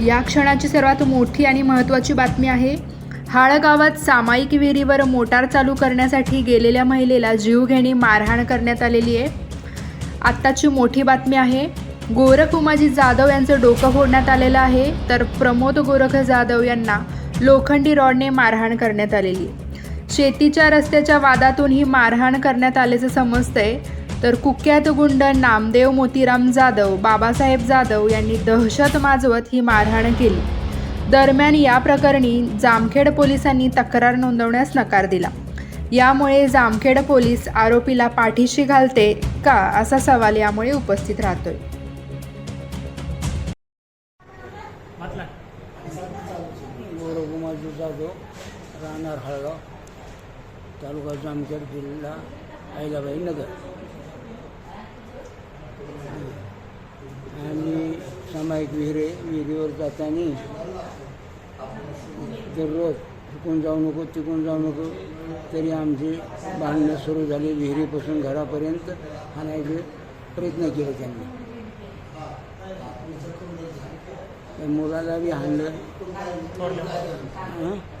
या क्षणाची सर्वात मोठी आणि महत्त्वाची बातमी आहे हाळगावात सामायिक विहिरीवर मोटार चालू करण्यासाठी गेलेल्या महिलेला जीवघेणी मारहाण करण्यात आलेली आहे. आत्ताची मोठी बातमी आहे गोरख उमाजी जाधव यांचं डोकं फोडण्यात आलेलं आहे तर प्रमोद गोरख जाधव यांना लोखंडी रॉडने मारहाण करण्यात आलेली शेतीच्या रस्त्याच्या वादातून ही मारहाण करण्यात आल्याचं समजतंय तर कुख्यात गुंड नामदेव मोतीराम जाधव बाबासाहेब जाधव यांनी दहशत माजवत ही मारहाण केली. दरम्यान या प्रकरणी जामखेड पोलिसांनी तक्रार नोंदवण्यास नकार दिला. यामुळे जामखेड पोलीस आरोपीला पाठीशी घालते का असा सवाल यामुळे उपस्थित राहतोय. राहणार हळगाव तालुका जामखेड जिल्हा ऐलाबाई नगर आणि सामायिक विहिरे विहिरीवर जाताना दररोज तिकून जाऊ नको तिकून जाऊ नको तरी आमची भांडणं सुरू झाली विहिरीपासून घरापर्यंत आणायचे प्रयत्न केले त्यांनी. त्या मुलाला बी हाणलं. थोरल्या?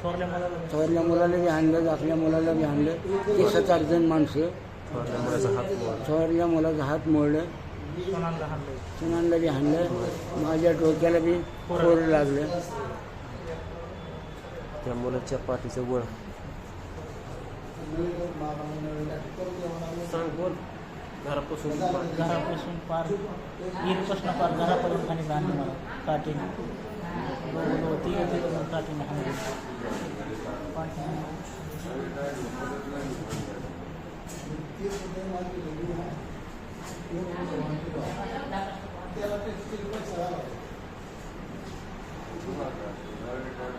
थोरल्या मला थोरल्या मुलाला बी हाणलं धाकल्या मुलाला बी हाणलं. ते सात आठ जण माणसं. थोरल्या मुलाचा हात मोडलं. सोनाला हाणलं सुनांना बी हाणलं माझ्या डोक्याला बी फोड लागलं. त्या मुलाच्या पाठीचं गोळ सांग बोल. घरापासून घरापासून पार. विहिरीपासून पार. घरापर्यंत खाली बांधली मला काठीने जण काठीने हाणले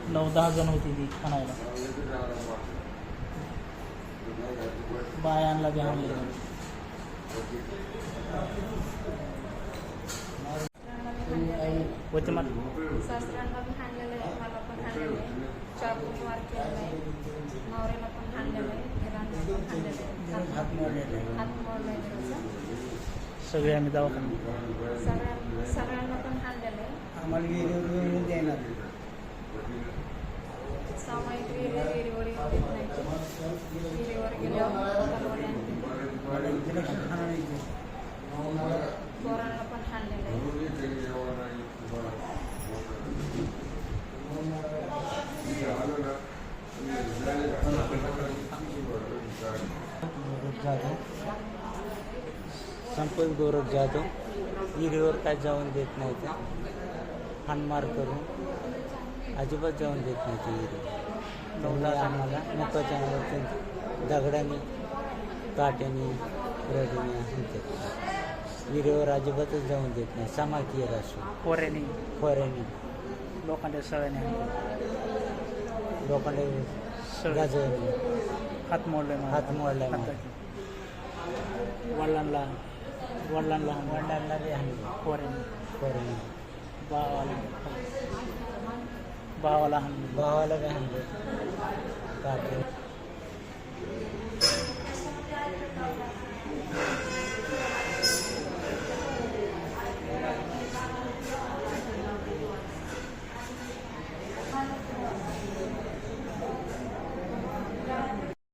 नऊ दहा जण होती ती खाणायला. बायांना बी आणले होते सासऱ्यांना पण हाणलेलं आहे मला पण हाणलेलं आहे. चाकू मार केलेला आहे. नवऱ्याला पण हाणलेलं आहे. घरांना पण हाणलेलं आहे. हात मोडलेले त्याचा सगळे आम्ही दवाखान्यात सगळ्या सगळ्यांना पण हाणलेलं आहे आम्हाला विहिरीवर विहिरी देणार सामायिक विहिरी विहिरीवर येऊ देत नाही विहिरीवर गेल्यावर तलवारी आणते पोरांना पण हाणलेलं आहे जाधव संपत गोरख जाधव विहिरीवर काय जाऊन देत नाही ते. हानमार करून अजिबात जाऊन देत नाही ते विहिरी त्यामुळे आम्हाला मुकाच्या अंगावर दगडाने काट्याने रडीने हाणतात विहिरीवर अजिबातच जाऊन देत नाही. समाकी असो पोऱ्याने खोऱ्याने. लोकांच्या सगळ्यांनी लोकांना सगळे गाजवणे. हात मोडले हात मोडलाय मला. वडिलांना वडिलांना हाणलं. वडिलांना बी हाणले पोऱ्याने खोऱ्याने भावाला भावाला हाणलं भावाला बी हाणले काटे